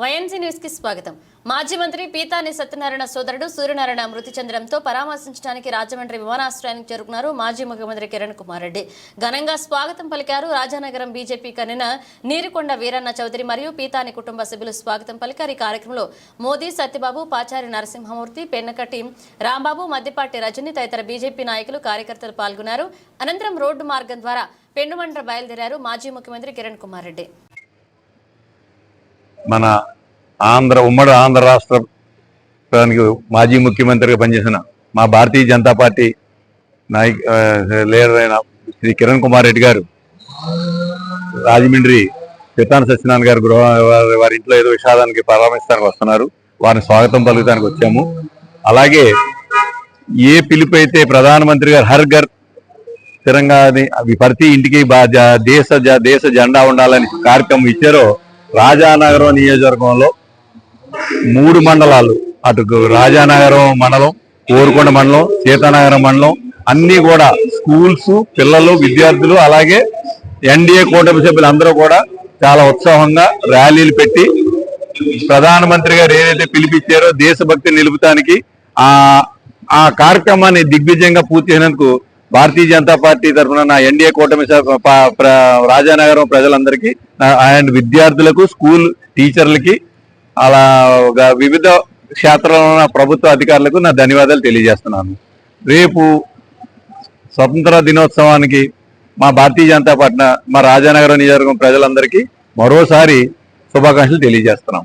YNC న్యూస్కి స్వాగతం. మాజీ మంత్రి పీతాని సత్యనారాయణ సోదరుడు సూర్యనారాయణ మృతి చెందడంతో పరామర్శించడానికి రాజమండ్రి విమానాశ్రయానికి చేరుకున్నారు మాజీ ముఖ్యమంత్రి కిరణ్ కుమార్ రెడ్డి. ఘనంగా స్వాగతం పలికారు రాజానగరం బీజేపీ కన్నిన నీరుకొండ వీరన్న చౌదరి మరియు పీతాని కుటుంబ సభ్యులు స్వాగతం పలికారు. ఈ కార్యక్రమంలో మోదీ సత్యబాబు పాచారి నరసింహమూర్తి పెన్నకటి రాంబాబు మద్దిపాటి రజని తదితర బీజేపీ నాయకులు కార్యకర్తలు పాల్గొన్నారు. అనంతరం రోడ్డు మార్గం ద్వారా పెండుమండ్ర బయలుదేరారు మాజీ ముఖ్యమంత్రి కిరణ్ కుమార్ రెడ్డి. మన ఆంధ్ర ఉమ్మడి ఆంధ్ర రాష్ట్రానికి మాజీ ముఖ్యమంత్రిగా పనిచేసిన మా భారతీయ జనతా పార్టీ నాయక్ లీడర్ అయిన శ్రీ కిరణ్ కుమార్ రెడ్డి గారు రాజమండ్రి పితాన సత్యనారాయణ గారు గృహ వారి- ఇంట్లో ఏదో విషాదానికి పరామర్శించడానికి వస్తున్నారు. వారిని స్వాగతం పలుకుతానికి వచ్చాము. అలాగే ఏ పిలుపు అయితే ప్రధానమంత్రి గారు హర్ ఘర్ స్థిరంగా అది అవి ప్రతి ఇంటికి బా- జ- దేశ దేశ జెండా ఉండాలని కార్యక్రమం ఇచ్చారో రాజానగరం నియోజకవర్గంలో మూడు మండలాలు. అటు రాజానగరం మండలం కోరుకొండ మండలం సీతానగరం మండలం అన్నీ కూడా స్కూల్స్ పిల్లలు విద్యార్థులు అలాగే ఎన్డీఏ కూటమి సభ్యులు అందరూ కూడా చాలా ఉత్సాహంగా ర్యాలీలు పెట్టి ప్రధానమంత్రి గారు ఏదైతే పిలిపించారో దేశభక్తి నిలుపుతానికి ఆ ఆ కార్యక్రమాన్ని దిగ్విజయంగా పూర్తి చేసినందుకు భారతీయ జనతా పార్టీ తరఫున నా ఎన్డీఏ కూటమి సభ- రాజానగరం ప్రజలందరికీ అండ్ విద్యార్థులకు స్కూల్ టీచర్లకి అలా వివిధ క్షేత్రాల్లో ఉన్న ప్రభుత్వ అధికారులకు నా ధన్యవాదాలు తెలియజేస్తున్నాను. రేపు స్వతంత్ర దినోత్సవానికి మా భారతీయ జనతా పార్టీ మా రాజానగరం నియోజకవర్గం ప్రజలందరికీ మరోసారి శుభాకాంక్షలు తెలియజేస్తున్నాం.